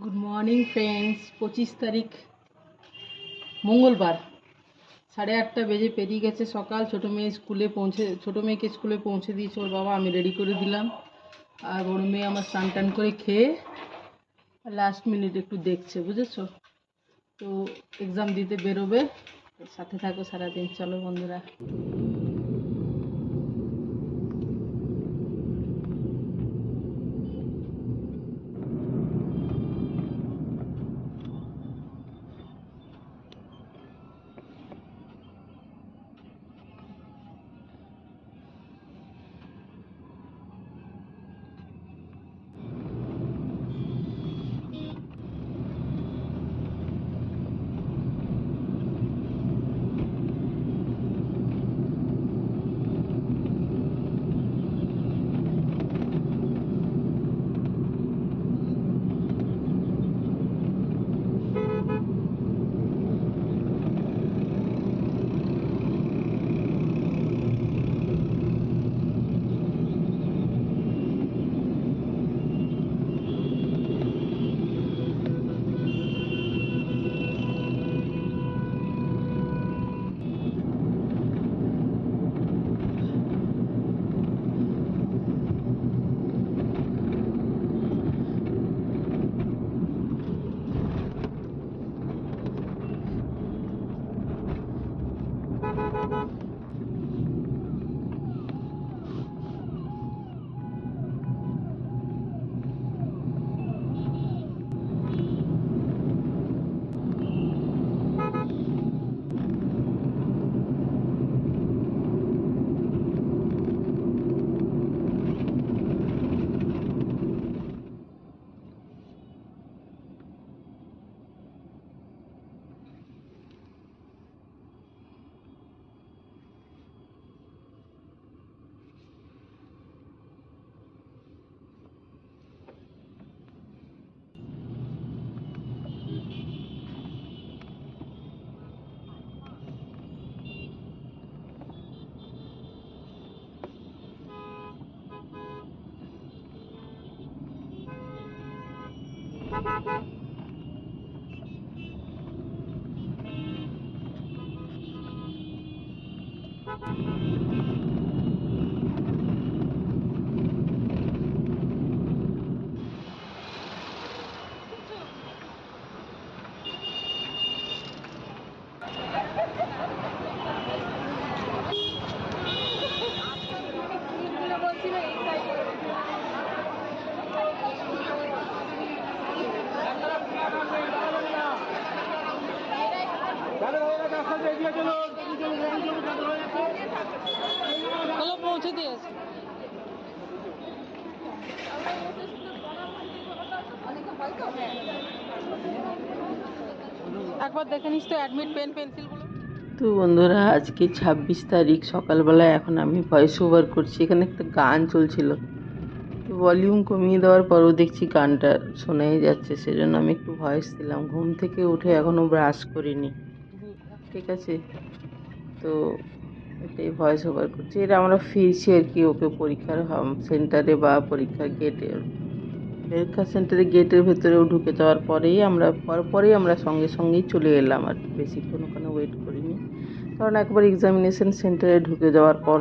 Good morning friends পঁচিশ তারিখ, মঙ্গলবার। সাড়ে আটটা বেজে পেরিয়ে গেছে সকাল। ছোটো মেয়ে স্কুলে পৌঁছে, ছোটো মেয়েকে স্কুলে পৌঁছে দিয়েছে ওর বাবা। আমি রেডি করে দিলাম। আর বড় মেয়ে আমার স্নান টান করে খেয়ে লাস্ট মিনিট একটু দেখছে, বুঝেছ? তো এক্সাম দিতে বেরোবে। সাথে থাকো সারাদিন। চলো বন্ধুরা। Thank you. পৌঁছে দিয়েছে। তো বন্ধুরা, আজকে ছাব্বিশ তারিখ সকালবেলা এখন আমি ভয়েস ওভার করছি। এখানে একটা গান চলছিল। তো ভলিউম কমিয়ে দেওয়ার পরও দেখছি গানটা শোনাই যাচ্ছে, সেজন্য আমি একটু ভয়েস দিলাম। ঘুম থেকে উঠে এখনও ব্রাশ করিনি। ঠিক আছে? তো এটাই ভয়েস ওভার করছি। এটা আমরা ফিরছি আর কি ওকে পরীক্ষার সেন্টারে বা পরীক্ষার গেটে পরীক্ষা সেন্টারে গেটের ভেতরেও ঢুকে যাওয়ার পরেই আমরা পরেই আমরা সঙ্গে সঙ্গেই চলে এলাম আর বেশিক্ষণ ওখানে ওয়েট করিনি। কারণ একবার এক্সামিনেশন সেন্টারে ঢুকে যাওয়ার পর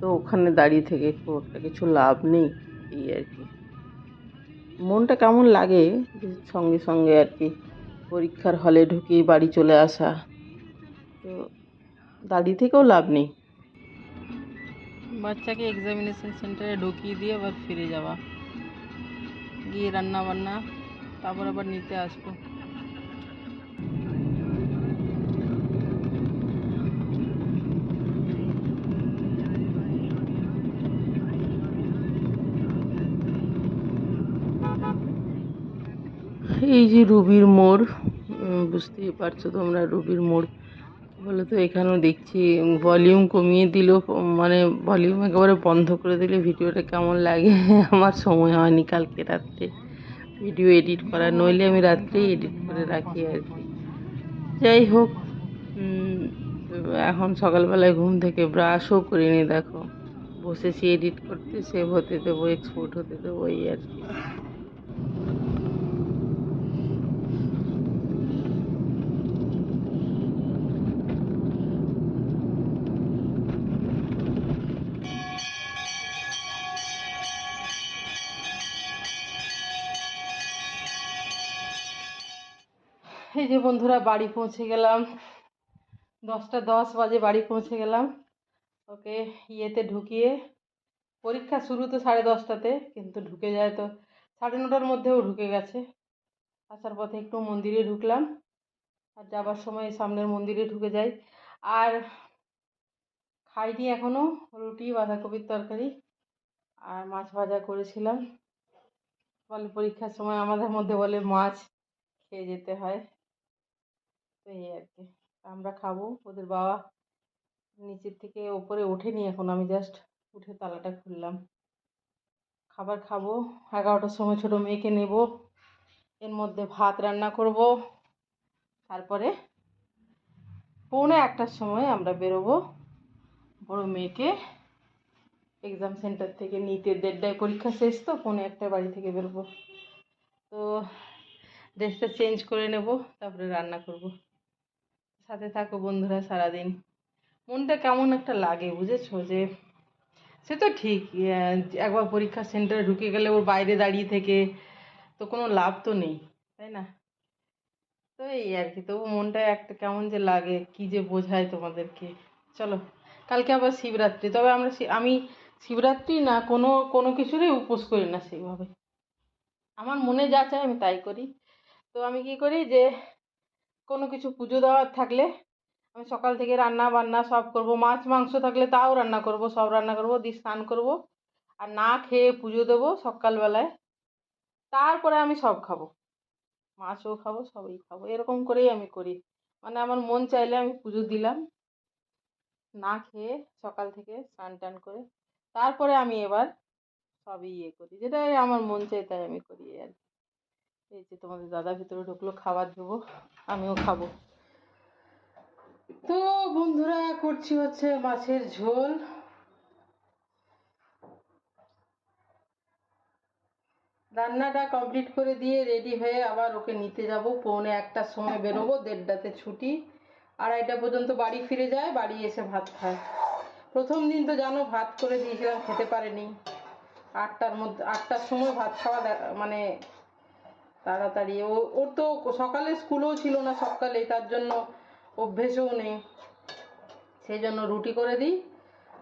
তো ওখানে দাঁড়িয়ে থেকে খুব একটা কিছু লাভ নেই এই আর কি। মনটা কেমন লাগে সঙ্গে সঙ্গে আর কি পরীক্ষার হলে ঢুকেই বাড়ি চলে আসা? তো দাঁড়িয়ে থেকেও লাভ নেই। বাচ্চাকে এক্সামিনেশন সেন্টারে ঢুকিয়ে দিয়ে আবার ফিরে যাওয়া। গিয়ে রান্না বান্না তারপর আবার নিতে আসব। এই যে রুবির মোড় বুঝতেই পারছ তোমরা রুবির মোড় বলে তো, এখানেও দেখছি ভলিউম কমিয়ে দিলেও মানে ভলিউম একেবারে বন্ধ করে দিলে। ভিডিওটা কেমন লাগে? আমার সময় হয়নি কালকে রাত্রে। ভিডিও এডিট করার নইলে আমি রাত্রেই এডিট করে রাখি আর কি। যাই হোক এখন সকালবেলায় ঘুম থেকে ব্রাশও করিনি, দেখো। বসেছি এডিট করতে সেভ হতে দেবো এক্সপোর্ট হতে দেবো, এই আর কি। এই যে বন্ধুরা, বাড়ি পৌঁছে গেলাম। দশটা দশ বাজে বাড়ি পৌঁছে গেলাম। ওকে, ইয়েতে ঢুকিয়ে পরীক্ষা শুরু তো সাড়ে দশটাতে, কিন্তু ঢুকে যায় তো। সাড়ে নটার মধ্যেও ঢুকে গেছে। আসার পথে একটু মন্দিরে ঢুকলাম। আর যাবার সময় সামনের মন্দিরে ঢুকে যাই। আর খাইনি এখনও রুটি, বাঁধাকপির তরকারি আর মাছ ভাজা করেছিলাম। বলে পরীক্ষার সময় আমাদের মধ্যে বলে মাছ খেয়ে যেতে হয়। তো এই আর কি আমরা খাব, ওদের বাবা নিচের থেকে ওপরে ওঠেনি এখন, আমি জাস্ট উঠে তালাটা খুললাম। খাবার খাব, এগারোটার সময় ছোটো মেয়েকে নেব, এর মধ্যে ভাত রান্না করব, তারপরে পৌনে একটার সময় আমরা বেরোবো বড় মেয়েকে। এক্সাম সেন্টার থেকে নিতে দেড়টায় পরীক্ষা শেষ তো, পৌনে একটা বাড়ি থেকে বেরোবো। তো ড্রেসটা চেঞ্জ করে নেব, তারপরে রান্না করব। সাথে থাকো বন্ধুরা সারাদিন। মনটা কেমন একটা লাগে, বুঝেছ? যে সে তো ঠিক একবার পরীক্ষা সেন্টারে ঢুকে গেলে ওর বাইরে দাঁড়িয়ে থেকে তো কোনো লাভ তো নেই, তাই না? তো এই আর কি, তবু মনটা একটা কেমন যে লাগে, কি যে বোঝায় তোমাদেরকে। চলো, কালকে আবার শিবরাত্রি, তবে আমরা আমি শিবরাত্রি না, কোনো কোনো কিছুরই উপোস করি না সেইভাবে। আমার মনে যা চায় আমি তাই করি। তো আমি কি করি যে কোনো কিছু পুজো দেওয়ার থাকলে আমি সকাল থেকে রান্না বান্না সব করব। মাছ, মাংস থাকলে তাও রান্না করব, সব রান্না করব, দিয়ে স্নান করব আর না খেয়ে পুজো দেবো সকালবেলায়। তারপরে আমি সব খাব। মাছও খাব, সবই খাব। এরকম করেই আমি করি। মানে আমার মন চাইলে আমি পুজো দিলাম। না খেয়ে সকাল থেকে স্নান টান করে তারপরে আমি এবার সবই ইয়ে করি। যেটাই আমার মন চাই তাই আমি করি আর কি। এই যে তোমাদের দাদা ভিতরে ঢুকলো, খাবার দেবো, আমিও খাব। তো বন্ধুরা, করছি হচ্ছে মাছের ঝোল। রান্নাটা কমপ্লিট করে দিয়ে রেডি হয়ে আবার ওকে নিতে যাব। পৌনে একটার সময় বেরোবো, দেড়টাতে ছুটি। আড়াইটা পর্যন্ত বাড়ি ফিরে যায়, বাড়ি এসে ভাত খায়। প্রথম দিন তো জানো, ভাত করে দিয়েছিলাম, খেতে পারেনি। আটটার মধ্যে, আটটার সময় ভাত খাওয়া মানে তাড়াতাড়ি। ও ওর তো সকালে স্কুলও ছিল না সকালে তার জন্য অভ্যেসও নেই। সেই জন্য রুটি করে দিই।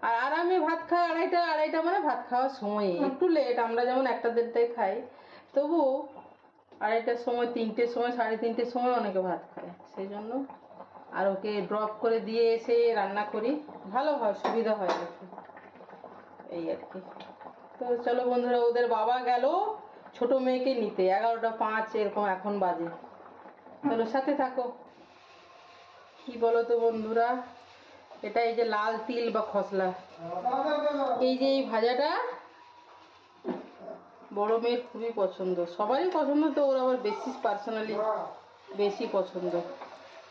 আর আরামে ভাত খাই আড়াইটা আড়াইটা মানে ভাত খাওয়ার সময়। একটু লেট আমরা যেমন একটা দেড়টায় খাই তবু আড়াইটার সময় তিনটের সময় সাড়ে তিনটের সময় অনেকে ভাত খায়। সেই জন্য আর ওকে ড্রপ করে দিয়ে এসে রান্না করি। ভালো হয় সুবিধা হয় আর কি এই আর কি। তো চলো বন্ধুরা ওদের বাবা গেল। ছোট মেয়েকে নিতে, এগারোটা পাঁচ, এরকম এখন বাজে। চলো সাথে থাকো। কি বলো তো বন্ধুরা? এটা এই যে লাল তিল বা খসলা। এই যে এই ভাজাটা বড় মেয়ের খুবই পছন্দ। সবারই পছন্দ তো, ওর আবার বেশি পার্সোনালি বেশি পছন্দ।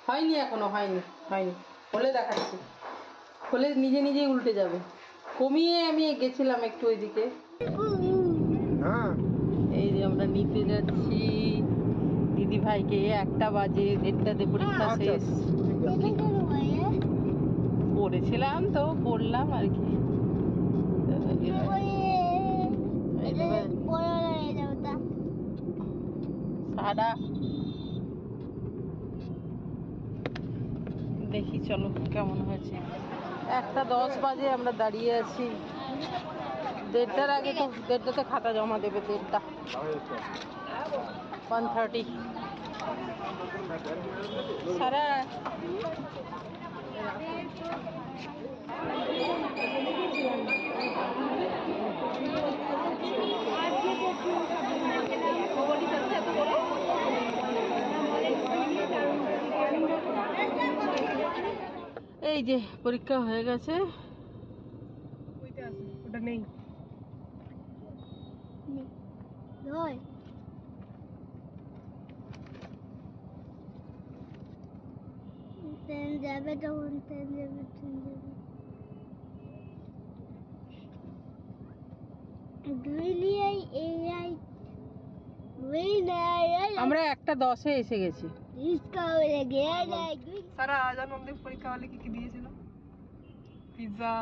হয়নি এখনও, হয়নি হয়নি। হলে দেখাচ্ছি। হলে নিজে নিজেই উল্টে যাবে। কমিয়ে আমি গেছিলাম একটু ওইদিকে। নিতে যাচ্ছি। দিদি ভাইকে একটা বাজে দেড়টাতে পরীক্ষা শেষ। পড়েছিলাম তো পড়লাম আর কি। সারা। দেখি চলো কেমন হয়েছে। একটা দশ বাজে আমরা দাঁড়িয়ে আছি। দেড়টার আগে তো, দেড়টাতে খাতা জমা দেবে দেড়টা। ওয়ান থার্টি সারা এই যে, পরীক্ষা হয়ে গেছে। ওটা নেই। হয় ট্রেন যাবে তখন ট্রেন যাবে ট্রেন যাবে আমরা একটা দশে এসে গেছি। সারা আজ আমাদের পরীক্ষা হলে কি কি দিয়েছে? পিৎজা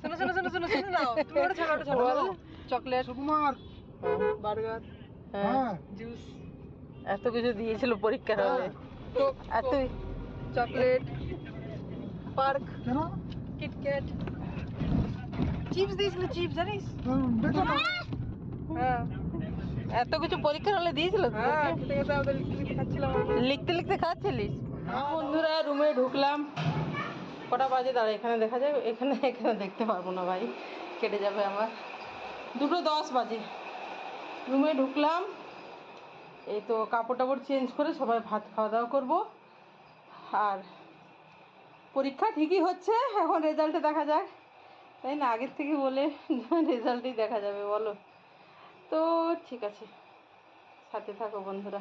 শোনো শোনো শোনো শোনো শোনো নাও তুমি ওটা ছাড়ো ওটা ছাড়ো চকলেট। সুকুমার। বার্গার। হ্যাঁ। জুস। এত কিছু দিয়েছিল পরীক্ষার হলে। কোক এত চকলেট। পার্ক। কিটক্যাট চিপস দিয়েছিল চিপস জানিস? হ্যাঁ। এত কিছু পরীক্ষার হলে দিয়েছিল হ্যাঁ লিখতে লিখতে খাচ্ছিলিস? বন্ধুরা রুমে ঢুকলাম। কটা বাজে? দাঁড়া, এখানে দেখা যায় এখানে এখানে দেখতে পারব না ভাই। কেটে যাবে আমার। দুটো দশ বাজে। রুমে ঢুকলাম। এই তো কাপড় টাপড় চেঞ্জ করে সবাই ভাত খাওয়া দাওয়া করব। আর পরীক্ষা ঠিকই হচ্ছে, এখন রেজাল্টে দেখা যাক। তাই না? আগের থেকে বলে রেজাল্টই দেখা যাবে, বলো। তো ঠিক আছে। সাথে থাকো বন্ধুরা।